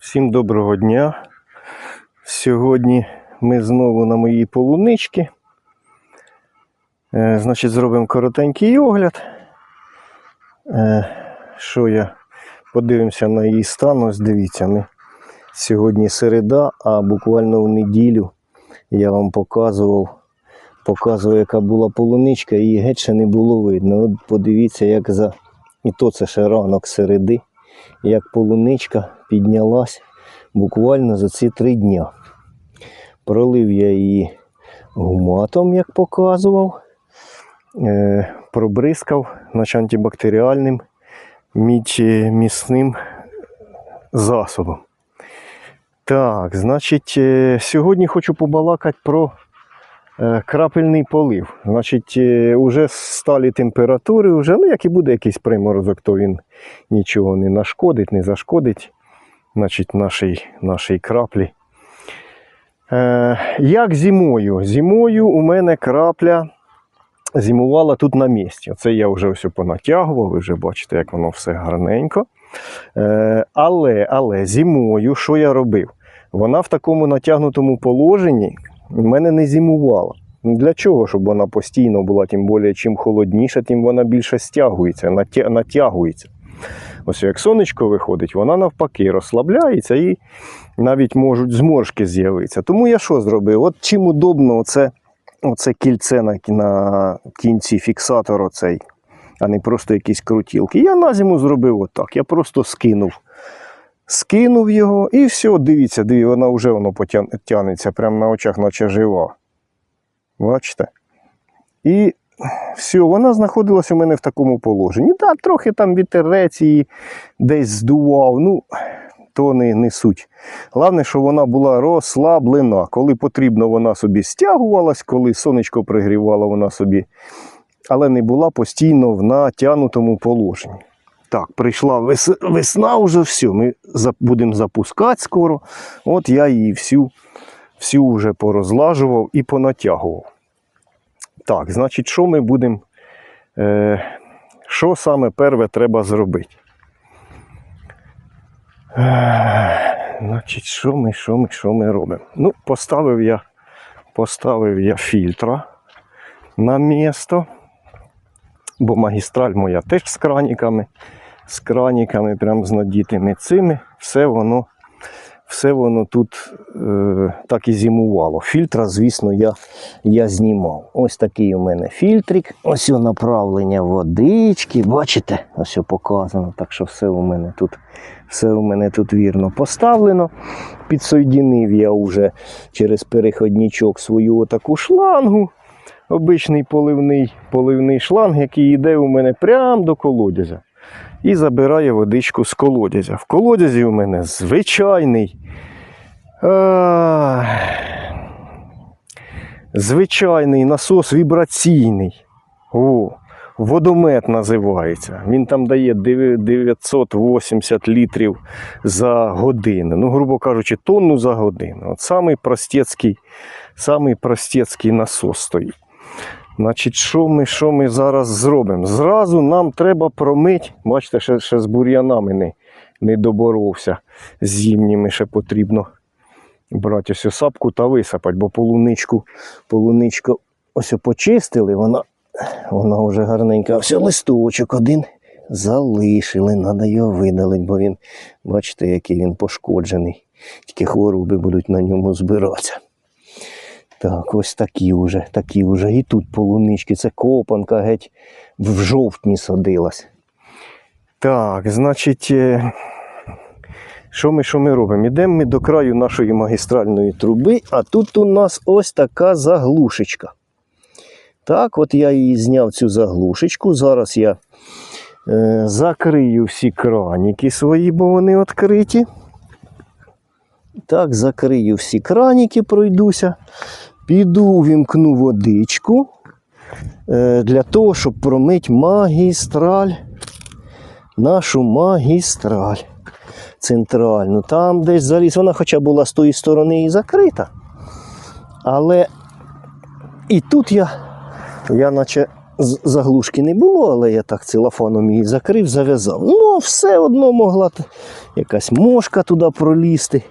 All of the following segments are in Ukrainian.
Всім доброго дня. Сьогодні ми знову на моїй полуничці. Е, значить, зробимо коротенький огляд. Е, що я подивимося на її стан. Ось дивіться, ми сьогодні середа, а буквально в неділю я вам показував, показував, яка була полуничка, її геть ще не було видно. От подивіться, як за. І то це ще ранок середи як полуничка піднялась буквально за ці три дня. Пролив я її гуматом, як показував, е, пробризкав значить, антибактеріальним місним засобом. Так, значить, е, сьогодні хочу побалакати про е, крапельний полив. Значить, уже сталі температури, вже, ну, як і буде якийсь приморозок, то він нічого не нашкодить, не зашкодить значить, нашій, нашій краплі. Е, як зимою? Зимою у мене крапля зимувала тут на місці. Оце я вже все понатягував, ви вже бачите, як воно все гарненько. Е, але, але зимою, що я робив? Вона в такому натягнутому положенні в мене не зимувала. Для чого? Щоб вона постійно була, тим більше, чим холодніше, тим вона більше стягується, натя- натягується. Ось як сонечко виходить, вона навпаки розслабляється і навіть можуть зморшки з'явитися. Тому я що зробив? От чим удобно оце, оце кільце на, на кінці фіксатор оцей, а не просто якісь крутілки. Я на зиму зробив отак. Я просто скинув. Скинув його і все, дивіться, дивіться, вона вже воно потян- тягнеться прямо на очах, наче жива. Бачите? І все, вона знаходилась у мене в такому положенні. Так, трохи там вітерець її десь здував, ну, то не, не суть. Головне, що вона була розслаблена. Коли потрібно, вона собі стягувалась, коли сонечко пригрівало, вона собі, але не була постійно в натягнутому положенні. Так, прийшла вес... весна вже все. Ми за... будемо запускати скоро. От я її всю, всю вже порозлажував і понатягував. Так, значить, що ми будемо. Е... Що саме перше треба зробити? Е... Значить, що ми, що ми, що ми робимо? Ну, поставив я, поставив я фільтра на місто, бо магістраль моя теж з краніками з краніками, прям з надітими цими, все воно, все воно тут е, так і зимувало. Фільтра, звісно, я, я знімав. Ось такий у мене фільтрик. Ось направлення водички. Бачите, ось о показано. Так що все у мене тут, все у мене тут вірно поставлено. Підсоєдинив я вже через переходничок свою отаку шлангу. Обичний поливний, поливний шланг, який йде у мене прямо до колодязя і забирає водичку з колодязя. В колодязі у мене звичайний. А, звичайний насос вібраційний. О, водомет називається. Він там дає 980 літрів за годину. Ну, грубо кажучи, тонну за годину. От самий простецький, самий простецький насос стоїть. Значить, що ми, що ми зараз зробимо? Зразу нам треба промити. Бачите, ще, ще з бур'янами не, не доборовся. З зимніми ще потрібно брати ось сапку та висипати, бо полуничку, полуничку ось почистили, вона, вона вже гарненька. Все листочок один залишили. Треба його видалити, бо він, бачите, який він пошкоджений. Тільки хвороби будуть на ньому збиратися. Так, ось такі вже, такі вже. І тут полунички. Це копанка геть в жовтні садилась. Так, значить, е, що ми, що ми робимо? Ідемо ми до краю нашої магістральної труби, а тут у нас ось така заглушечка. Так, от я її зняв цю заглушечку. Зараз я е, закрию всі краніки свої, бо вони відкриті. Так, закрию всі краніки, пройдуся. Піду вімкну водичку е, для того, щоб промити магістраль. Нашу магістраль центральну. Там десь заліз, вона хоча була з тої сторони і закрита. Але і тут я, я наче заглушки не було, але я так целофаном її закрив, зав'язав. Ну, все одно могла якась мошка туди пролізти.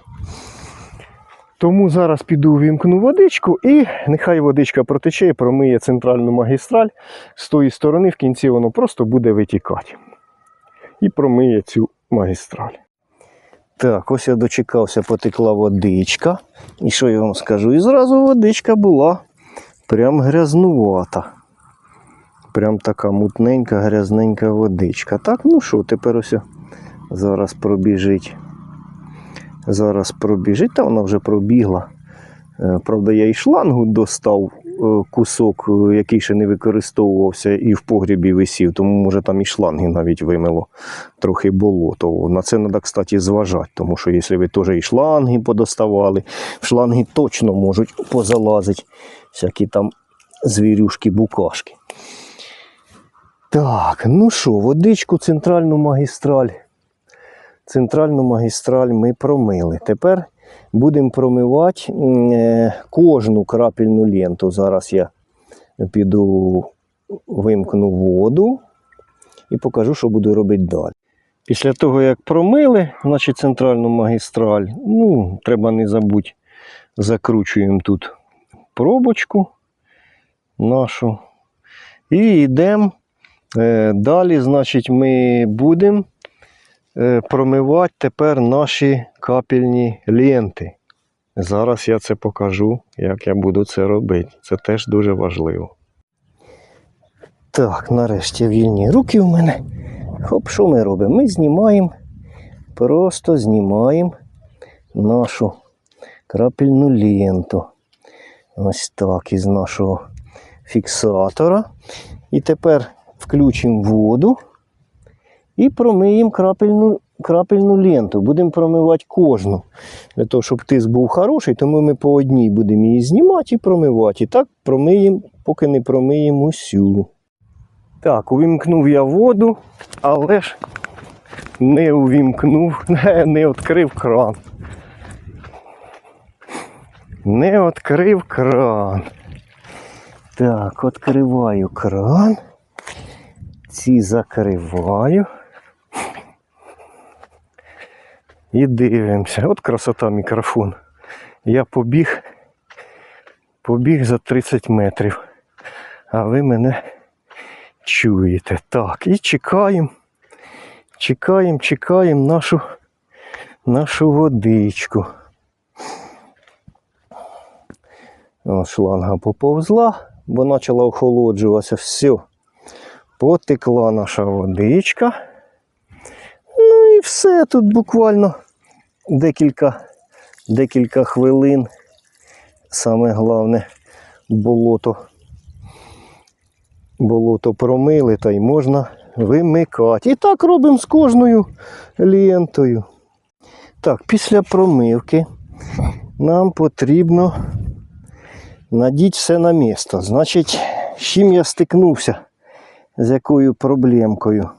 Тому зараз піду вімкну водичку і нехай водичка протече і промиє центральну магістраль. З тої сторони в кінці воно просто буде витікати. І промиє цю магістраль. Так, ось я дочекався, потекла водичка. І що я вам скажу? І зразу водичка була прям грязнувата. Прям така мутненька, грязненька водичка. Так, ну що, тепер ось зараз пробіжить. Зараз пробіжить, та вона вже пробігла. Е, Правда, я і шлангу достав е, кусок, е, який ще не використовувався, і в погрібі висів, тому може там і шланги навіть вимило трохи болото. На це треба, кстати, зважати, тому що якщо ви теж і шланги подоставали, в шланги точно можуть позалазити всякі там звірюшки, букашки. Так, ну що, водичку, центральну магістраль. Центральну магістраль ми промили. Тепер будемо промивати е, кожну крапельну ленту. Зараз я піду вимкну воду і покажу, що буду робити далі. Після того, як промили, значить центральну магістраль, ну, треба не забути, закручуємо тут пробочку нашу. І йдемо е, далі, значить, ми будемо промивати тепер наші капельні ленти. Зараз я це покажу, як я буду це робити. Це теж дуже важливо. Так, нарешті вільні руки в мене. Хоп, що ми робимо? Ми знімаємо, просто знімаємо нашу крапельну ленту. Ось так із нашого фіксатора. І тепер включимо воду і промиємо крапельну, крапельну ленту. Будемо промивати кожну. Для того, щоб тиск був хороший, тому ми по одній будемо її знімати і промивати. І так промиємо, поки не промиємо усю. Так, увімкнув я воду, але ж не увімкнув, не, відкрив кран. Не відкрив кран. Так, відкриваю кран. Ці закриваю. І дивимося. От красота мікрофон. Я побіг, побіг за 30 метрів. А ви мене чуєте. Так, і чекаємо. Чекаємо, чекаємо нашу, нашу водичку. О, шланга поповзла, бо почала охолоджуватися. Все. Потекла наша водичка. Все. Тут буквально декілька, декілька хвилин. Саме головне болото. Болото промили та й можна вимикати. І так робимо з кожною лентою. Так, після промивки нам потрібно надіть все на місто. Значить, з чим я стикнувся, з якою проблемкою.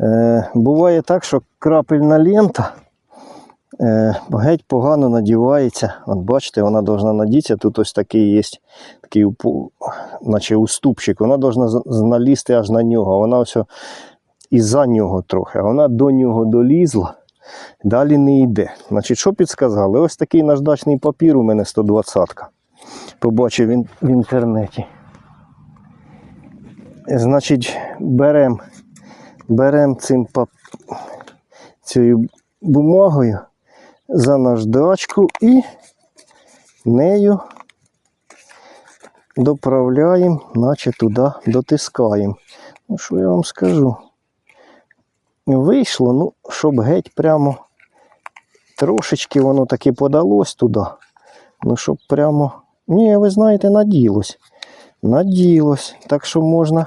Е, буває так, що крапельна лента е, геть погано надівається. От бачите, вона повинна надітися. Тут ось такий є такий наче уступчик. Вона повинна налізти аж на нього. Вона ось і за нього трохи, вона до нього долізла. Далі не йде. Значить, що підсказали? Ось такий наждачний папір у мене 120-ка. Побачив в інтернеті. Значить, беремо берем цим пап... цією бумагою за наждачку і нею доправляємо, наче туди дотискаємо. Ну, що я вам скажу? Вийшло, ну, щоб геть прямо трошечки воно таки подалось туди. Ну, щоб прямо. Ні, ви знаєте, наділось. Наділось. Так що можна,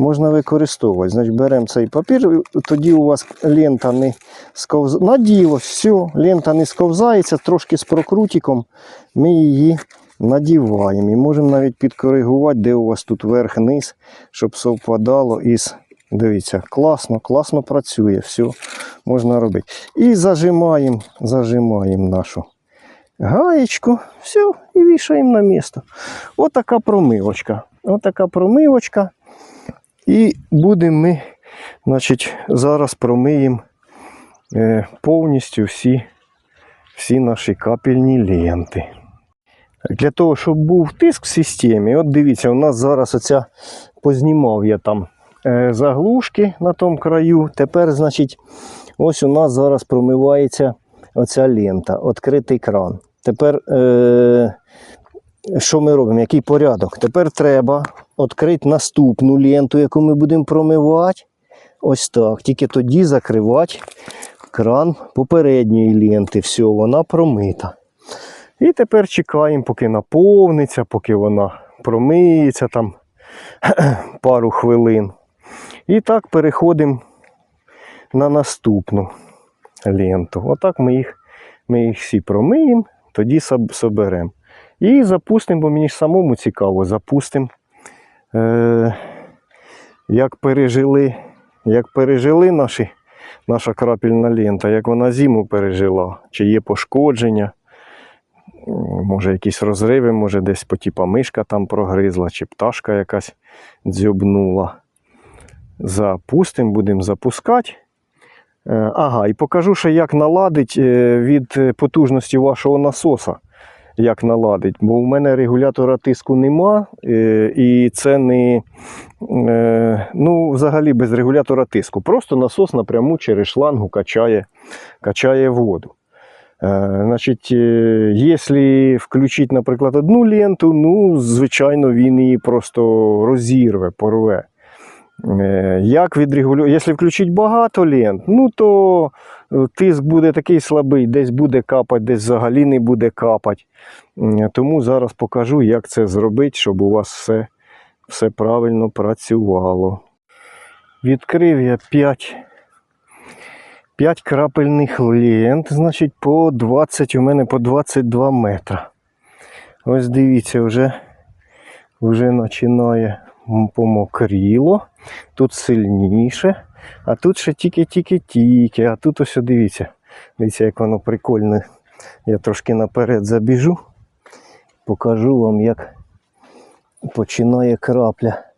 можна використовувати. Значить, беремо цей папір, тоді у вас лента не сковзається. Наділось, все, лента не сковзається, трошки з прокрутиком ми її надіваємо. І можемо навіть підкоригувати, де у вас тут верх-низ, щоб совпадало із. Дивіться, класно, класно працює, все можна робити. І зажимаємо, зажимаємо нашу гаєчку, все, і вішаємо на місто. Отака промивочка. Отака промивочка. І будемо ми, значить, зараз промиємо е, повністю всі, всі наші капельні ленти. Для того, щоб був тиск в системі, от дивіться, у нас зараз оця познімав я там е, заглушки на тому краю. Тепер, значить, ось у нас зараз промивається оця лента, відкритий кран. Тепер, е, що ми робимо? Який порядок? Тепер треба відкрити наступну ленту, яку ми будемо промивати. Ось так. Тільки тоді закривати кран попередньої ленти. Все, вона промита. І тепер чекаємо, поки наповниться, поки вона промиється там пару хвилин. І так переходимо на наступну ленту. Отак ми їх, ми їх всі промиємо, тоді соберемо. І запустимо, бо мені ж самому цікаво, запустимо, е, як пережили, як пережили наші, наша крапельна лента, як вона зиму пережила, чи є пошкодження. Може, якісь розриви, може, десь по типа мишка там прогризла, чи пташка якась дзьобнула. Запустимо, будемо запускати. Е, Ага, і покажу, ще як наладить е, від потужності вашого насоса. Як наладить. Бо у мене регулятора тиску нема, е, і це не е, ну, взагалі без регулятора тиску. Просто насос напряму через шлангу качає, качає воду. Е, Значить, якщо включити, наприклад, одну ленту, ну, звичайно, він її просто розірве, порве. Е, Як відрегулювати? Якщо включити багато лент, ну то е, тиск буде такий слабий, десь буде капати, десь взагалі не буде капати. Тому зараз покажу, як це зробити, щоб у вас все, все правильно працювало. Відкрив я 5 5 крапельних лент, значить, по 20, у мене по 22 метра. Ось дивіться, вже, вже починає помокріло. Тут сильніше, а тут ще тільки-тільки-тільки. А тут ось дивіться. Дивіться, як воно прикольно. Я трошки наперед забіжу. Покажу вам, як починає крапля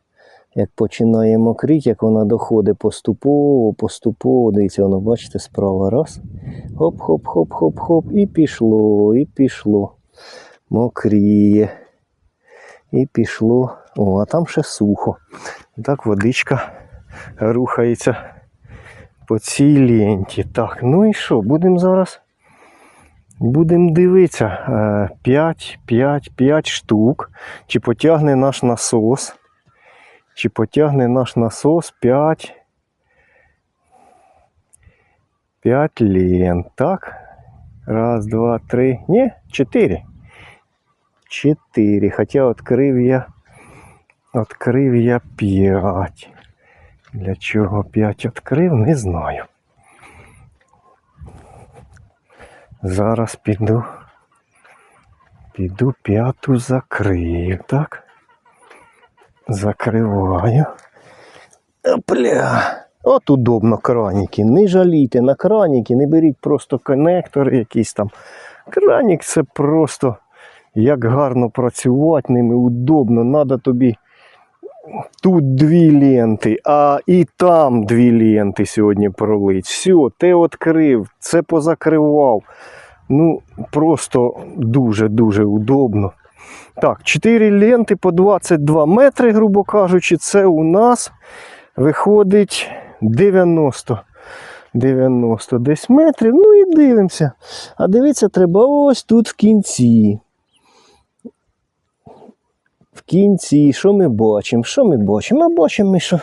як починає мокріти, як вона доходить поступово, поступово. Дивіться, воно, бачите, справа раз. Хоп-хоп-хоп-хоп-хоп. І пішло, і пішло. Мокріє. І пішло. О, а там ще сухо. Так водичка рухається по цій ленті. Так, ну і що, будемо зараз. Будемо дивитися. 5, 5, 5 штук. Чи потягне наш насос чи потягне наш насос 5 5 лент. Так. Раз, два, три. Ні, 4. 4. Хоча відкрив я. Відкрив я 5. Для чого 5 відкрив, не знаю. Зараз піду. Піду п'яту закрию, так? Закриваю. Опля. От удобно краніки. Не жалійте на краніки, не беріть просто конектори якісь там. Кранік це просто як гарно працювати ними, удобно. Надо тобі тут дві ленти, а і там дві ленти сьогодні пролить. Все, ти відкрив, це позакривав. Ну, просто дуже-дуже удобно. Так, 4 ленти по 22 метри, грубо кажучи, це у нас виходить 90. 90 десь метрів. Ну і дивимося. А дивитися треба ось тут в кінці. В кінці, що ми бачимо? Що ми бачимо? Ми бачимо, що,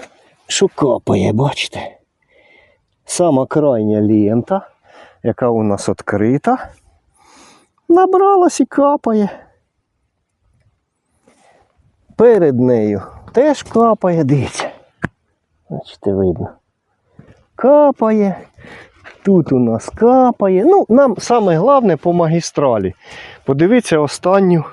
що капає, бачите? Сама крайня лента, яка у нас відкрита, набралась і капає. Перед нею теж капає, дивіться. Бачите, видно. Капає. Тут у нас капає. Ну, нам саме головне по магістралі. Подивіться останню.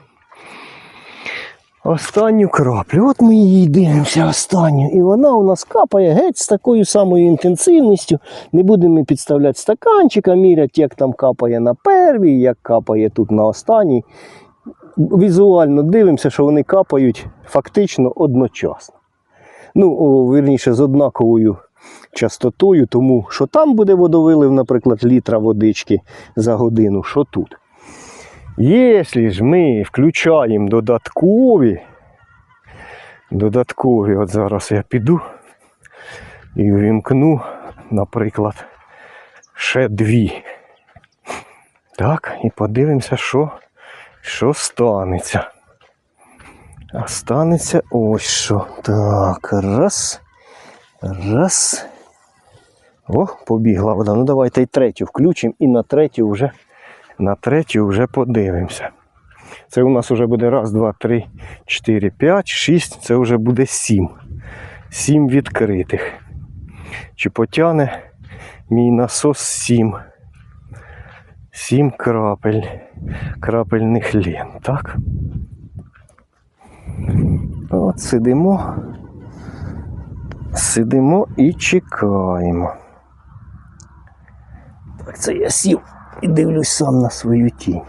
Останню краплю. От ми її дивимося останню. І вона у нас капає геть з такою самою інтенсивністю. Не будемо підставляти стаканчика, міряти, як там капає на первій, як капає тут на останній. Візуально дивимося, що вони капають фактично одночасно. Ну, о, вірніше, з однаковою частотою, тому що там буде водовилив, наприклад, літра водички за годину, що тут. Якщо ж ми включаємо додаткові, додаткові, от зараз я піду і ввімкну, наприклад, ще дві. Так, і подивимося, що, що станеться. А станеться ось що. Так, раз. Раз. О, побігла вода. Ну давайте і третю включимо і на третю вже, на третю вже подивимося. Це у нас вже буде раз, два, три, чотири, п'ять, шість. Це вже буде сім. Сім відкритих. Чи потягне мій насос сім. Сім крапель, крапельних лент, так? От сидимо. Сидимо і чекаємо. Так, це я сів і дивлюсь сам на свою тінь.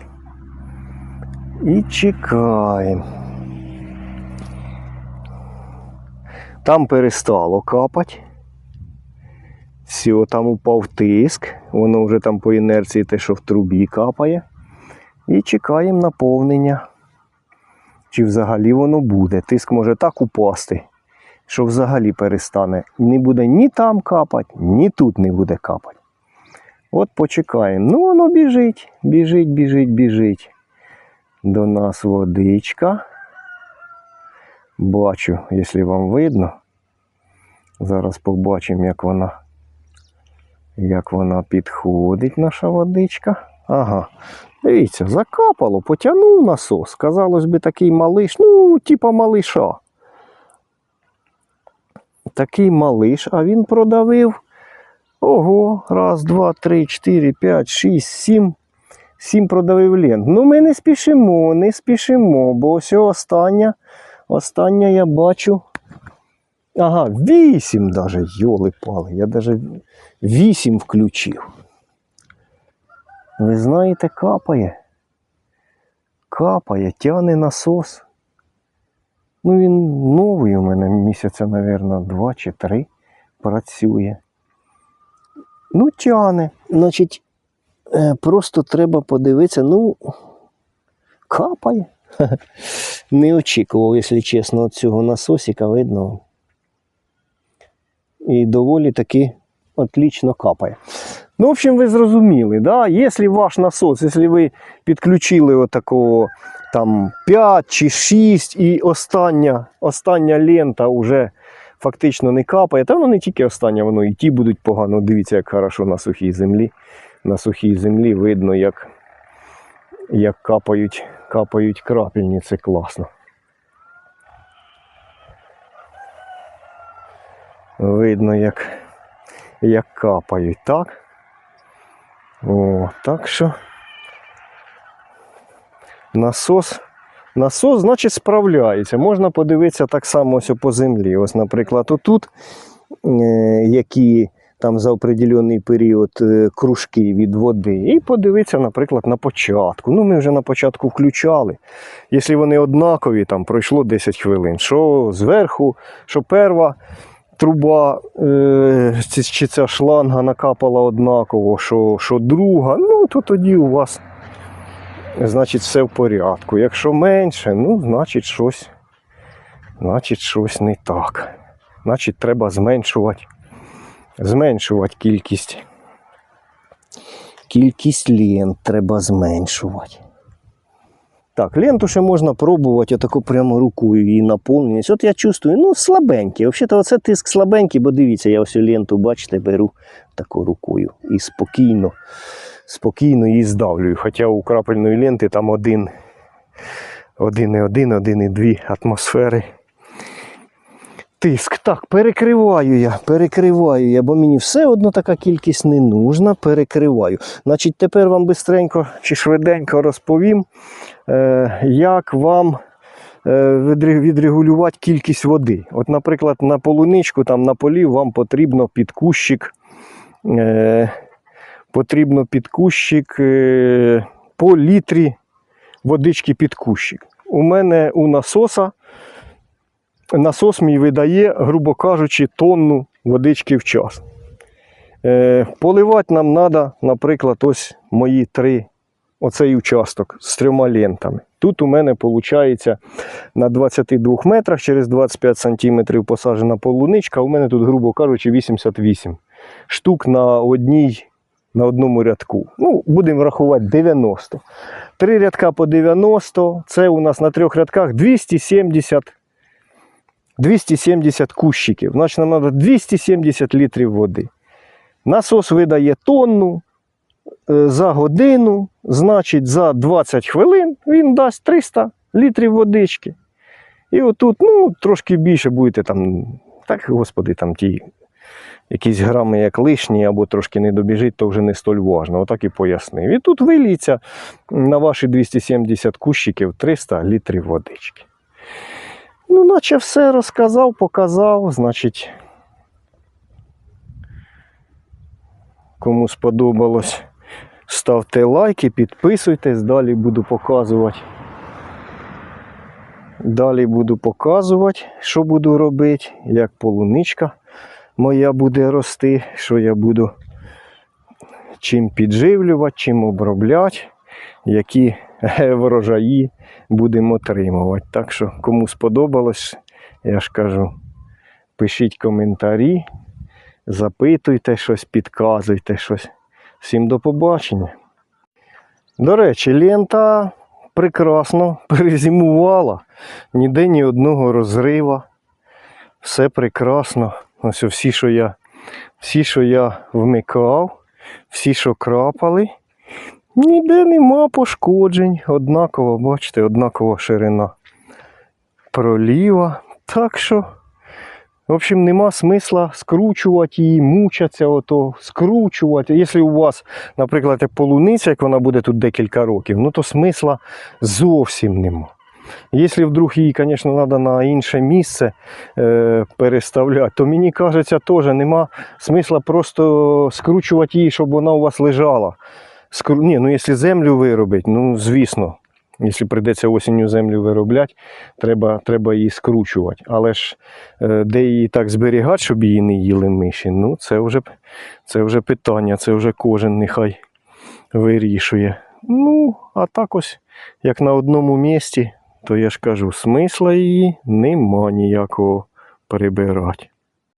І чекаємо. Там перестало капати. Все, там упав тиск, воно вже там по інерції те, що в трубі капає. І чекаємо наповнення. Чи взагалі воно буде. Тиск може так упасти, що взагалі перестане. Не буде ні там капати, ні тут не буде капати. От почекаємо. Ну, воно біжить, біжить, біжить, біжить. До нас водичка. Бачу, якщо вам видно. Зараз побачимо, як вона, як вона підходить, наша водичка. Ага. Дивіться, закапало, потягнув насос. Казалось би, такий малиш, ну, типа малиша. Такий малиш, а він продавив. Ого, раз, два, три, чотири, п'ять, шість, сім. Сім продавив лент. Ну, ми не спішимо, не спішимо, бо ось остання, остання я бачу. Ага, вісім даже, йоли пали. Я даже вісім включив. Ви знаєте, капає. Капає, тягне насос. Ну, він новий у мене місяця, мабуть, два чи три працює. Ну, тягне. Значить, е, просто треба подивитися, ну, капає. Не очікував, якщо чесно, цього насосика видно. І доволі таки отлично капає. Ну, в общем, ви зрозуміли, да? якщо ваш насос, якщо ви підключили отакого там 5 чи 6 і остання, остання лента вже фактично не капає, та воно не тільки остання, воно і ті будуть погано. Дивіться, як хорошо на сухій землі. На сухій землі видно, як, як капають, капають крапельні, це класно. Видно, як, як капають, так? О, так що насос, насос, значить, справляється. Можна подивитися так само ось по землі. Ось, наприклад, отут, е, які там за определений період е, кружки від води. І подивитися, наприклад, на початку. Ну, ми вже на початку включали. Якщо вони однакові, там пройшло 10 хвилин, що зверху, що перва труба е, чи, ця шланга накапала однаково, що, що друга, ну то тоді у вас значить все в порядку. Якщо менше, ну, значить щось, значить щось не так. Значить, треба зменшувати, зменшувати кількість. Кількість лент треба зменшувати. Так, ленту ще можна пробувати отако прямо рукою її наповнювати. От я чувствую, ну, слабенький. Взагалі, оце тиск слабенький, бо дивіться, я ось ленту, бачите, беру таку рукою і спокійно, спокійно її здавлюю. Хоча у крапельної ленти там один, один і один, один і дві атмосфери. Тиск. Так, перекриваю я, перекриваю я, бо мені все одно така кількість не нужна, перекриваю. Значить, тепер вам бистренько чи швиденько розповім, е, як вам е, відрегулювати кількість води. От, наприклад, на полуничку, там на полі вам потрібно під кущик, е, потрібно під кущик е, по літрі водички під кущик. У мене у насоса насос мій видає, грубо кажучи, тонну водички в час. Е, поливати нам треба, наприклад, ось мої три, оцей участок з трьома лентами. Тут у мене виходить на 22 метрах через 25 сантиметрів посаджена полуничка. У мене тут, грубо кажучи, 88 штук на одній, на одному рядку. Ну, будемо рахувати 90. Три рядка по 90, це у нас на трьох рядках 270 270 кущиків. Значить, нам треба 270 літрів води. Насос видає тонну е, за годину, значить, за 20 хвилин він дасть 300 літрів водички. І отут, ну, трошки більше будете там, так, господи, там ті якісь грами як лишні, або трошки не добіжить, то вже не столь важно. Отак і пояснив. І тут виліться на ваші 270 кущиків 300 літрів водички. Ну, наче все розказав, показав, значить. Кому сподобалось, ставте лайки, підписуйтесь, далі буду показувати. Далі буду показувати, що буду робити, як полуничка моя буде рости, що я буду чим підживлювати, чим обробляти, які е, врожаї будемо отримувати. Так що, кому сподобалось, я ж кажу, пишіть коментарі, запитуйте щось, підказуйте щось. Всім до побачення. До речі, лента прекрасно перезимувала. Ніде ні одного розрива. Все прекрасно. Ось всі, що я, всі, що я вмикав, всі, що крапали, ніде нема пошкоджень. Однаково, бачите, однакова ширина проліва. Так що, в общем, нема смисла скручувати її, мучатися, ото, скручувати. Якщо у вас, наприклад, полуниця, як вона буде тут декілька років, ну то смисла зовсім нема. Якщо вдруг її, звісно, треба на інше місце е, переставляти, то мені кажеться, теж нема смисла просто скручувати її, щоб вона у вас лежала. Скру... Ні, ну якщо землю виробити, ну звісно, якщо прийдеться осінню землю виробляти, треба, треба її скручувати. Але ж е, де її так зберігати, щоб її не їли миші, ну це вже, це вже питання, це вже кожен нехай вирішує. Ну, а так ось, як на одному місці, то я ж кажу, смисла її нема ніякого прибирати.